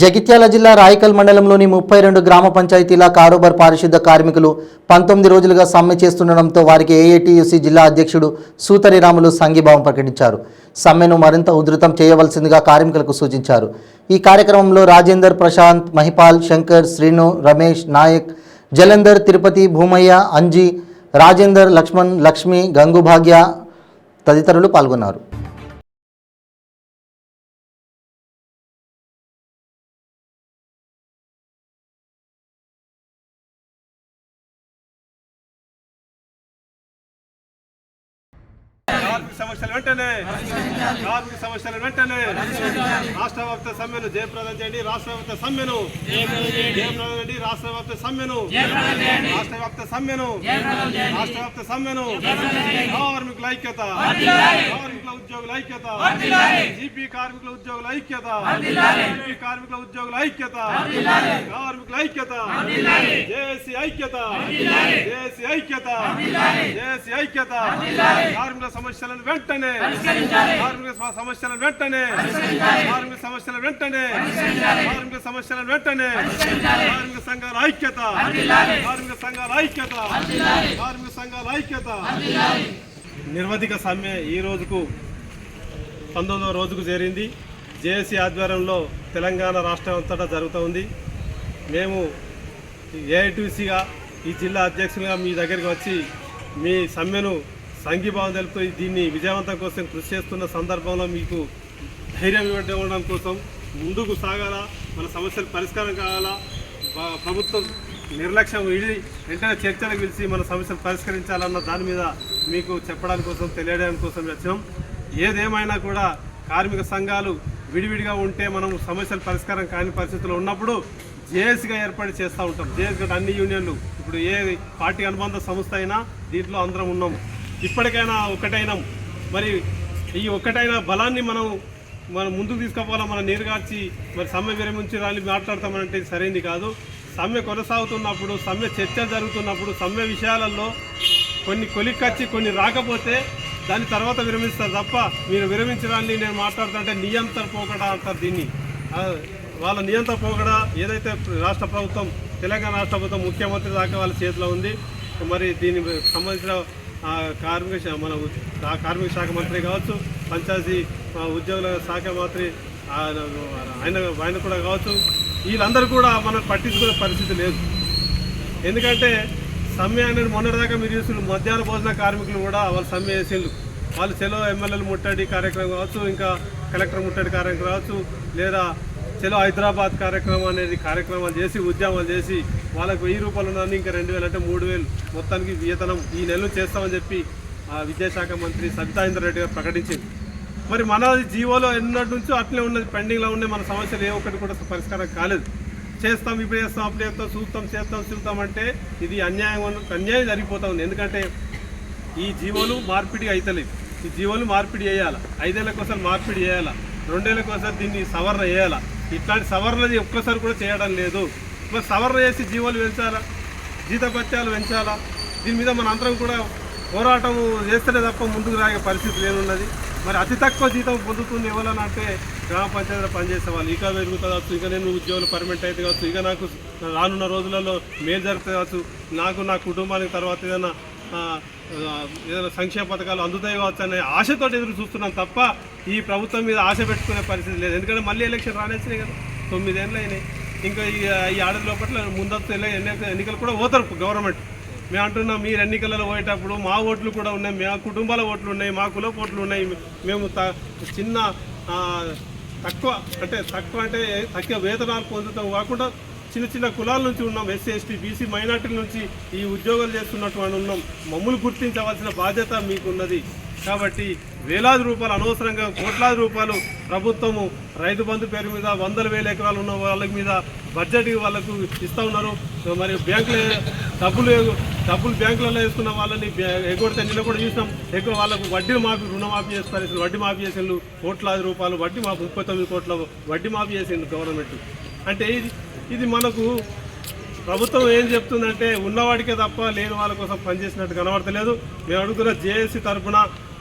జగిత్యాల జిల్లా రాయకల్ మండలంలోని ముప్పై రెండు గ్రామ పంచాయతీల కారోబార్ పారిశుద్ధ కార్మికులు పంతొమ్మిది రోజులుగా సమ్మె చేస్తుండడంతో వారికి ఏఐటీయూసీ జిల్లా అధ్యక్షుడు సూతరి రాములు సంఘీభావం ప్రకటించారు. సమ్మెను మరింత ఉధృతం చేయవలసిందిగా కార్మికులకు సూచించారు. ఈ కార్యక్రమంలో రాజేందర్ ప్రశాంత్ మహిపాల్ శంకర్ శ్రీను రమేష్ నాయక్ జలంధర్ తిరుపతి భూమయ్య అంజీ రాజేందర్ లక్ష్మణ్ లక్ష్మి గంగుభాగ్య తదితరులు పాల్గొన్నారు. కార్మిక సమస్యలు వెంటనే. కార్మిక సమస్యలు వెంటనే. రాష్ట్ర వ్యాప్త సమ్మెను జయప్రదం చేయండి. రాష్ట్ర వ్యాప్త సమ్మెను జయప్రదం చేయండి. రాష్ట్ర వ్యాప్త సమ్మెను రాష్ట్ర వ్యాప్త సమ్మెను రాష్ట్ర వ్యాప్త సమ్మెను కార్మికుల ఐక్యత కార్మికుల ఉద్యోగుల ఐక్యత జీపీ కార్మికుల ఉద్యోగుల ఐక్యత జీపీ కార్మికుల ఉద్యోగుల ఐక్యత కార్మికుల ఐక్యత జేసీ ఐక్యత జేసీ ఐక్యత జేసీ ఐక్యత కార్మికుల సమస్యలను వెంటనే. కార్మిక సమ- సమస్యలను వెంటనే. కార్మిక సమస్యల వెంటనే. కార్మిక సమస్యలను వెంటనే. కార్మిక సంఘాల ఐక్యత. కార్మిక సంఘాల ఐక్యత. కార్మిక సంఘాల ఐక్యత. నిర్వధిక సమ్మె ఈ రోజుకు పంతొమ్మిదవ రోజుకు చేరింది. జేఏసీ ఆధ్వర్యంలో తెలంగాణ రాష్ట్రం అంతటా జరుగుతోంది మేము ఏఐటీసీగా ఈ జిల్లా అధ్యక్షులుగా మీ దగ్గరికి వచ్చి మీ సమ్మెను సంఘీభావం తెలుపుతూ దీన్ని విజయవంతం కోసం కృషి చేస్తున్న సందర్భంలో మీకు ధైర్యం ఇవ్వడం కోసం ముందుకు సాగాల? మన సమస్యలు పరిష్కారం కావాలా? ప్రభుత్వం నిర్లక్ష్యం ఇది వెంటనే చర్చలకు పిలిచి మన సమస్యలు పరిష్కరించాలన్న దాని మీద మీకు చెప్పడానికి కోసం తెలియడానికి కోసం వచ్చాం ఏదేమైనా కూడా కార్మిక సంఘాలు విడివిడిగా ఉంటే మనం సమస్యలు పరిష్కారం కాని పరిస్థితుల్లో ఉన్నప్పుడు జేఏసీగా ఏర్పాటు చేస్తూ ఉంటాం. జేఏసీ అన్ని యూనియన్లు. ఇప్పుడు ఏ పార్టీ అనుబంధ సంస్థ అయినా దీంట్లో అందరం ఉన్నాము ఇప్పటికైనా ఒకటైనాం. మరి ఈ ఒక్కటైన బలాన్ని మనం మనం ముందుకు తీసుకుపోవాలా? మనం నీరుగార్చి మరి సమ్మె విరమించి మాట్లాడతామంటే సరైంది సరైనది కాదు. సమ్మె కొనసాగుతున్నప్పుడు సమ్మె చర్చ జరుగుతున్నప్పుడు సమ్మె విషయాలలో కొన్ని కొలిక్కచ్చి కొన్ని రాకపోతే దాని తర్వాత విరమిస్తారు తప్ప మీరు విరమించడాన్ని నేను మాట్లాడుతుంటే నియంత్రణ పోకడా అంటారు దీన్ని. వాళ్ళ నియంత్రణ పోకడా ఏదైతే రాష్ట్ర ప్రభుత్వం తెలంగాణ రాష్ట్ర ప్రభుత్వం ముఖ్యమంత్రి దాకా వాళ్ళ చేతిలో ఉంది. మరి దీనికి సంబంధించిన కార్మిక మన ఆ కార్మిక శాఖ మంత్రి కావచ్చు పంచాయతీ ఉద్యోగుల శాఖ మంత్రి ఆయన ఆయన కూడా కావచ్చు వీళ్ళందరూ కూడా మనం పట్టించుకునే పరిస్థితి లేదు. ఎందుకంటే సమ్మె అనేది మొన్నటిదాకా మీరు చూసిన మధ్యాహ్న భోజన కార్మికులు కూడా వాళ్ళు సమ్మె చేసిండ్రు. వాళ్ళు చెలో ఎమ్మెల్యేలు ముట్టడి కార్యక్రమం కావచ్చు ఇంకా కలెక్టర్ ముట్టడి కార్యక్రమం కావచ్చు లేదా చెలో హైదరాబాద్ కార్యక్రమం అనేది కార్యక్రమాలు చేసి ఉద్యమాలు చేసి వాళ్ళకు వెయ్యి రూపాయలు ఉన్నది ఇంకా రెండు వేలు అంటే మూడు వేలు. మొత్తానికి వేతనం ఈ నెలలు చేస్తామని చెప్పి ఆ విద్యాశాఖ మంత్రి సబితా ఇంద్రారెడ్డి గారు ప్రకటించింది. మరి మన జీవోలో ఎన్నటి నుంచో అట్లే ఉన్నది పెండింగ్లో ఉండే మన సమస్యలు ఏ ఒక్కటి కూడా పరిష్కారం కాలేదు. చేస్తాం ఇప్పుడు చేస్తాం అప్పుడు చేస్తాం చూస్తాం చేస్తాం చూస్తాం అంటే ఇది అన్యాయం అన్యాయం జరిగిపోతా ఉంది. ఎందుకంటే ఈ జీవోలు మార్పిడి అవుతలేదు ఈ జీవోలు మార్పిడి చేయాలి? ఐదేళ్ళ కోసం మార్పిడి చేయాలా? రెండేళ్ళ కోసం దీన్ని సవరణ చేయాలా? ఇట్లాంటి సవరణది ఒక్కసారి కూడా చేయడం లేదు. మరి సవరణ చేసి జీవోలు పెంచాలా? జీతభత్యాలు పెంచాలా? దీని మీద మన అందరం కూడా పోరాటం చేస్తేనే తప్ప ముందుకు రాగే పరిస్థితి లేనున్నది. మరి అతి తక్కువ జీతం పొందుతుంది ఎవరని అంటే గ్రామ పంచాయతీలో పనిచేసే వాళ్ళు. ఇక పెరుగుతుంది ఇక నేను ఉద్యోగులు పర్మనెంట్ అయితే కావచ్చు ఇక నాకు రానున్న రోజులలో మేలు జరుగుతుంది కావచ్చు నాకు నా కుటుంబానికి తర్వాత ఏదైనా ఏదైనా సంక్షేమ పథకాలు అందుతాయి కావచ్చు అనే ఆశతో ఎదురు చూస్తున్నాం తప్ప ఈ ప్రభుత్వం మీద ఆశ పెట్టుకునే పరిస్థితి లేదు. ఎందుకంటే మళ్ళీ ఎలక్షన్ రానేసినాయి కదా. తొమ్మిదేళ్ళు అయినాయి. ఇంకా ఈ ఈ లోపల ముందస్తు ఎన్నికలు కూడా పోతారు గవర్నమెంట్. మేము అంటున్నాం మీరు ఎన్నికలలో పోయేటప్పుడు మా ఓట్లు కూడా ఉన్నాయి మా కుటుంబాల ఓట్లు ఉన్నాయి మా కుల ఓట్లు ఉన్నాయి. మేము త- చిన్న తక్కువ అంటే తక్కువ అంటే తక్కువ వేతనాలు పొందుతాం కాకుండా చిన్న చిన్న కులాల నుంచి ఉన్నాం. ఎస్సీ ఎస్టీ బీసీ మైనార్టీల నుంచి ఈ ఉద్యోగాలు చేస్తున్నటువంటి ఉన్నాం. మమ్మల్ని గుర్తించవలసిన బాధ్యత మీకున్నది. కాబట్టి వేలాది రూపాయలు అనవసరంగా కోట్లాది రూపాయలు ప్రభుత్వము రైతు బంధు పేరు మీద వందల వేల ఎకరాలు ఉన్న వాళ్ళ మీద బడ్జెట్ వాళ్ళకు ఇస్తూ ఉన్నారు. మరి బ్యాంకులు డబ్బులు డబ్బులు బ్యాంకులలో వేసుకున్న వాళ్ళని ఎగ్గొడితే నిన్న కూడా చూసినాం. ఎక్కువ వాళ్ళకు వడ్డీ మాఫీ రుణమాఫీ చేస్తారు. వడ్డీ మాఫీ చేసిండు కోట్లాది రూపాయలు వడ్డీ మాఫీ ముప్పై తొమ్మిది కోట్ల వడ్డీ మాఫీ చేసిండు గవర్నమెంట్. అంటే ఇది ఇది మనకు ప్రభుత్వం ఏం చెప్తుందంటే ఉన్నవాడికే తప్ప లేని వాళ్ళ కోసం పనిచేసినట్టు కనబడతలేదు. మేము అడుగుతున్న జేఏసీ తరఫున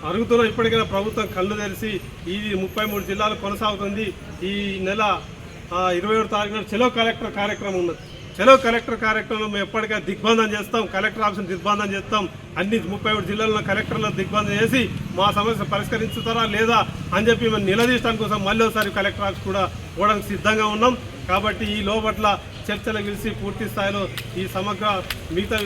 అరుగుతున్న ఇప్పటికైనా ప్రభుత్వం కళ్ళు తెరిచి ఈ ముప్పై మూడు జిల్లాలు కొనసాగుతుంది. ఈ నెల ఇరవై ఏడు తారీఖున చెలో కలెక్టర్ కార్యక్రమం ఉన్నది. చెలో కలెక్టర్ కార్యక్రమంలో మేము ఎప్పటికీ దిగ్బంధం చేస్తాం. కలెక్టర్ ఆఫీస్ని దిగ్బంధం చేస్తాం. అన్ని ముప్పై ఒకటి జిల్లాల్లో కలెక్టర్లను దిగ్బంధం చేసి మా సమస్య పరిష్కరించుతారా లేదా అని చెప్పి మేము నిలదీయడానికి కోసం మళ్ళీ ఒకసారి కలెక్టర్ ఆఫీస్ కూడా పోవడానికి సిద్ధంగా ఉన్నాం. కాబట్టి ఈ లోపట్ల చర్చలు పిలిచి పూర్తి స్థాయిలో ఈ సమగ్ర మిగతా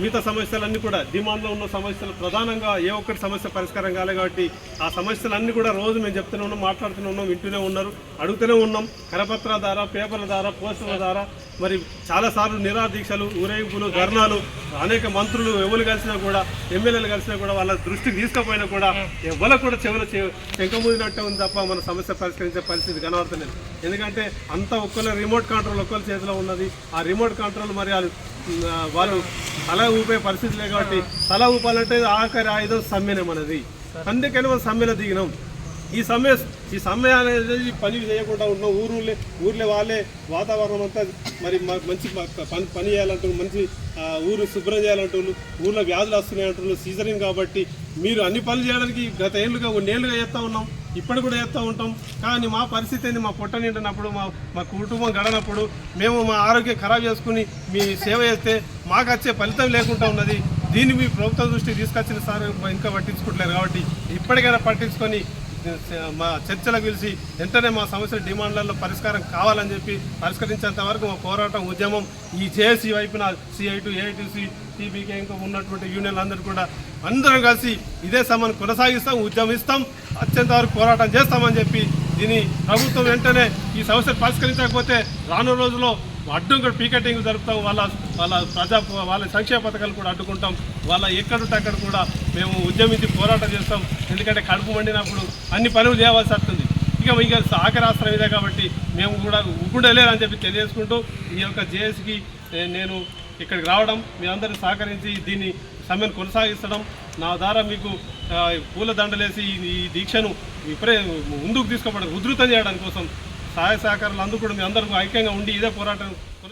మిగతా సమస్యలన్నీ కూడా డిమాండ్లో ఉన్న సమస్యలు ప్రధానంగా ఏ ఒక్కటి సమస్య పరిష్కారం కాలే కాబట్టి ఆ సమస్యలన్నీ కూడా రోజు మేము చెప్తూనే ఉన్నాం మాట్లాడుతూనే ఉన్నాం వింటూనే ఉన్నారు అడుగుతూనే ఉన్నాం. కరపత్ర ద్వారా పేపర్ల ద్వారా పోస్టర్ల ద్వారా మరి చాలాసార్లు నిరాదీక్షలు ఊరేగింపులు ధర్నాలు అనేక మంత్రులు ఎవరు కలిసినా కూడా ఎమ్మెల్యేలు కలిసినా కూడా వాళ్ళ దృష్టికి తీసుకపోయినా కూడా ఎవరు కూడా చెవులు చెంకమూదినట్టే ఉంది తప్ప మన సమస్య పరిష్కరించే పరిస్థితి కనబడుతుంది ఎందుకంటే అంత ఒక్కళ్ళ రిమోట్ కంట్రోల్ ఒక్కరు చేతిలో ఉన్నది. ఆ రిమోట్ కంట్రోల్ మరి వాళ్ళు తల ఊపే పరిస్థితి లేదు కాబట్టి తల ఊపాలంటే ఆఖరి ఆయుధం సమ్మెనే మనది. అందుకని మనం సమ్మెలో దిగినాం. ఈ సమ్మె ఈ సమ్మె అనేది పని చేయకుండా ఉన్నాం ఊరులే ఊర్లే వాళ్ళే వాతావరణం అంతా మరి మంచి పని పని చేయాలంటారు మంచి ఊరు శుభ్రం చేయాలంటారు ఊర్లో వ్యాధులు వస్తున్నాయి అంటున్నారు సీజనింగ్ కాబట్టి మీరు అన్ని పనులు చేయడానికి గత ఏళ్ళుగా ఏళ్ళుగా చేస్తూ ఉన్నాం. ఇప్పుడు కూడా చేస్తూ ఉంటాం. కానీ మా పరిస్థితి ఏంది? మా పొట్ట నిండినప్పుడు మా మా కుటుంబం గడనప్పుడు మేము మా ఆరోగ్యం ఖరాబ్ చేసుకుని మీ సేవ చేస్తే మాకు వచ్చే ఫలితం లేకుండా ఉన్నది. దీన్ని మీ ప్రభుత్వం దృష్టికి తీసుకొచ్చిన సార్ ఇంకా పట్టించుకోవట్లేదు కాబట్టి ఇప్పటికైనా పట్టించుకొని మా చర్చలకు పిలిచి వెంటనే మా సమస్యల డిమాండ్లలో పరిష్కారం కావాలని చెప్పి పరిష్కరించేంత వరకు మా పోరాటం ఉద్యమం ఈ జేఏసీ వైపున సిఐటు ఏఐటీసీ టీబీకే ఇంకా ఉన్నటువంటి యూనియన్లు అందరూ కూడా అందరం కలిసి ఇదే సమాన్ని కొనసాగిస్తాం ఉద్యమిస్తాం అత్యంత వరకు పోరాటం చేస్తామని చెప్పి దీని ప్రభుత్వం వెంటనే ఈ సమస్యను పరిష్కరించకపోతే రానున్న రోజుల్లో అడ్డుగా పీకెటింగ్ జరుపుతాం వాళ్ళ వాళ్ళ ప్రజా వాళ్ళ సంక్షేమ పథకాలు కూడా అడ్డుకుంటాం వాళ్ళ ఎక్కడుంటే అక్కడ కూడా మేము ఉద్యమించి పోరాటం చేస్తాం. ఎందుకంటే కడుపు మండినప్పుడు అన్ని పనులు చేయవలసి వస్తుంది. ఇక ఇక ఆఖరి ఆశ్రయం ఇదే కాబట్టి మేము కూడా ఉప్పుడలేదని చెప్పి తెలియజేసుకుంటూ ఈ యొక్క జేఎస్కి నేను ఇక్కడికి రావడం మీ అందరూ సహకరించి దీన్ని సమ్మెను కొనసాగిస్తడం నా ద్వారా మీకు పూల దండలేసి ఈ- దీక్షను ఇప్పుడే ముందుకు తీసుకోవడం ఉధృతం చేయడం కోసం సహాయ సహకారాలు అందుకు కూడా మీ అందరూ ఐక్యంగా ఉండి ఇదే పోరాటం